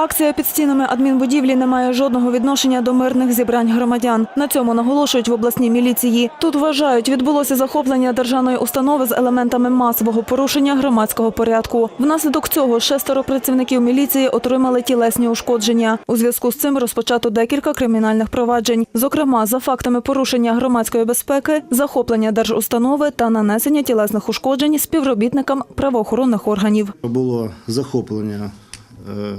Акція під стінами адмінбудівлі не має жодного відношення до мирних зібрань громадян. На цьому наголошують в обласній міліції. Тут вважають, відбулося захоплення державної установи з елементами масового порушення громадського порядку. Внаслідок цього шестеро працівників міліції отримали тілесні ушкодження. У зв'язку з цим розпочато декілька кримінальних проваджень, зокрема за фактами порушення громадської безпеки, захоплення держустанови та нанесення тілесних ушкоджень співробітникам правоохоронних органів. Було захоплення е,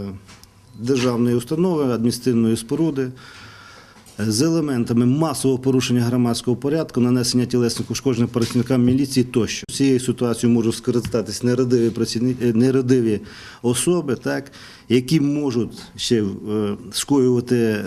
державної установи, адміністративної споруди з елементами масового порушення громадського порядку, нанесення тілесних ушкоджень працівникам міліції тощо. Цією ситуацією можуть скористатись нерадиві, е, нерадиві особи, так, які можуть ще е, скоювати е,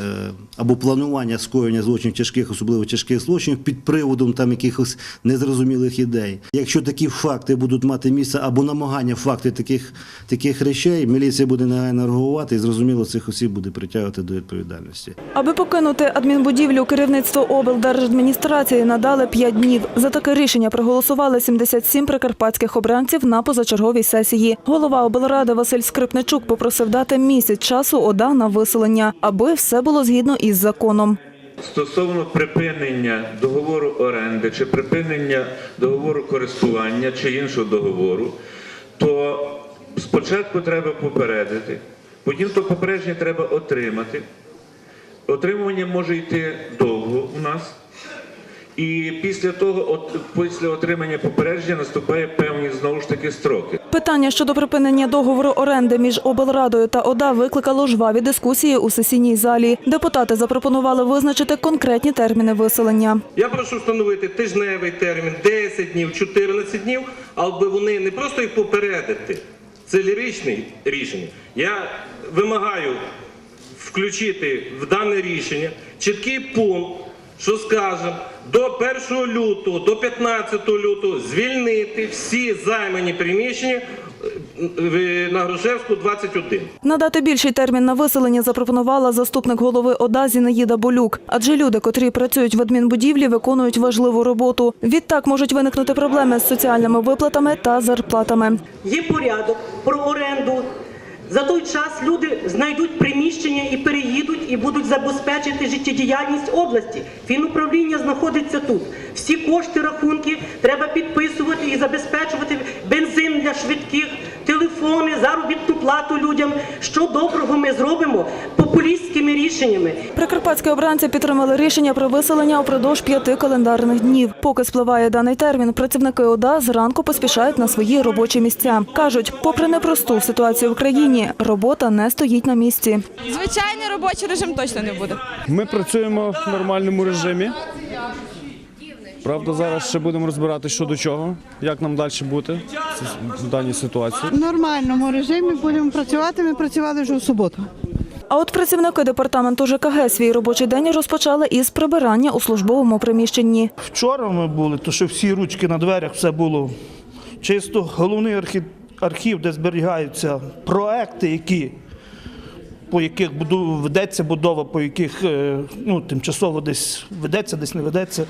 або планування скоєння злочинів тяжких, особливо тяжких злочинів під приводом там якихось незрозумілих ідей. Якщо такі факти будуть мати місце або намагання факти таких, таких речей, міліція буде негайно реагувати і зрозуміло цих осіб буде притягувати до відповідальності. Аби покинути адмінбудівлю, керівництво облдержадміністрації надали 5 днів. За таке рішення проголосували 77 прикарпатських обранців на позачерговій сесії. Голова облради Василь Скрипничук попросив дати місяць часу ОДА на виселення, аби все було згідно із законом. Стосовно припинення договору оренди чи припинення договору користування чи іншого договору, то спочатку треба попередити, потім то попередження треба отримати. Отримування може йти довго у нас. І після того, після отримання попередження наступає певні знову ж таки строки. Питання щодо припинення договору оренди між облрадою та ОДА викликало жваві дискусії у сесійній залі. Депутати запропонували визначити конкретні терміни виселення. Я прошу встановити тижневий термін 10 днів, 14 днів, аби вони не просто їх попередити. Це ліричне рішення. Я вимагаю включити в дане рішення чіткий пункт, що скаже, до 1 лютого, до 15 лютого звільнити всі займані приміщення е, на Грушевську 21. Надати більший термін на виселення запропонувала заступник голови ОДА Зінаїда Болюк. Адже люди, котрі працюють в адмінбудівлі, виконують важливу роботу. Відтак можуть виникнути проблеми з соціальними виплатами та зарплатами. Є порядок про оренду. За той час люди знайдуть приміщення і переїдуть, і будуть забезпечити життєдіяльність області. Фінуправління знаходиться тут. Всі кошти, рахунки треба підписувати і забезпечувати бензин для швидких, телефони, заробітну плату людям. Що доброго ми зробимо популістськими рішеннями. Прикарпатські обранці підтримали рішення про виселення упродовж п'яти календарних днів. Поки спливає даний термін, працівники ОДА зранку поспішають на свої робочі місця. Кажуть, попри непросту ситуацію в країні, робота не стоїть на місці. Звичайний робочий режим точно не буде. Ми працюємо в нормальному режимі. Правда, зараз ще будемо розбирати, що до чого, як нам далі бути в даній ситуації. В нормальному режимі будемо працювати. Ми працювали вже у суботу. А от працівники департаменту ЖКГ свій робочий день розпочали із прибирання у службовому приміщенні. Вчора ми були, то що всі ручки на дверях, все було чисто. Головний архів, архів де зберігаються проекти, які, по яких буду, ведеться будова, по яких е, ну, тимчасово десь ведеться, десь не ведеться.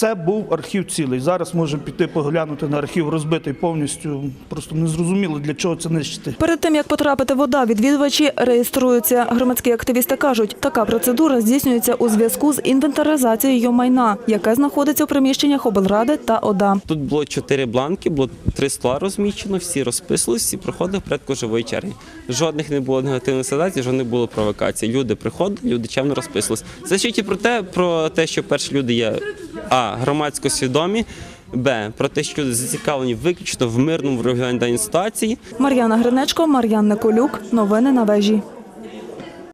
Все був архів цілий. Зараз можемо піти поглянути на архів розбитий повністю. Просто не зрозуміло, для чого це нищити. Перед тим як потрапити вода, відвідувачі реєструються. Громадські активісти кажуть, така процедура здійснюється у зв'язку з інвентаризацією майна, яке знаходиться у приміщеннях облради та ОДА. Тут було чотири бланки, було три стола розміщено, всі розписувалися, всі проходили в порядку живої черги. Жодних не було негативних ситуацій, жодних було провокацій. Люди приходили, люди чемно розписувалися. Це свідчить про те, про те, що перші люди є а громадсько свідомі. Б про те, що зацікавлені виключно в мирному врегулюванні даної ситуації. Мар'яна Гринечко, Мар'ян Николюк. Новини на вежі.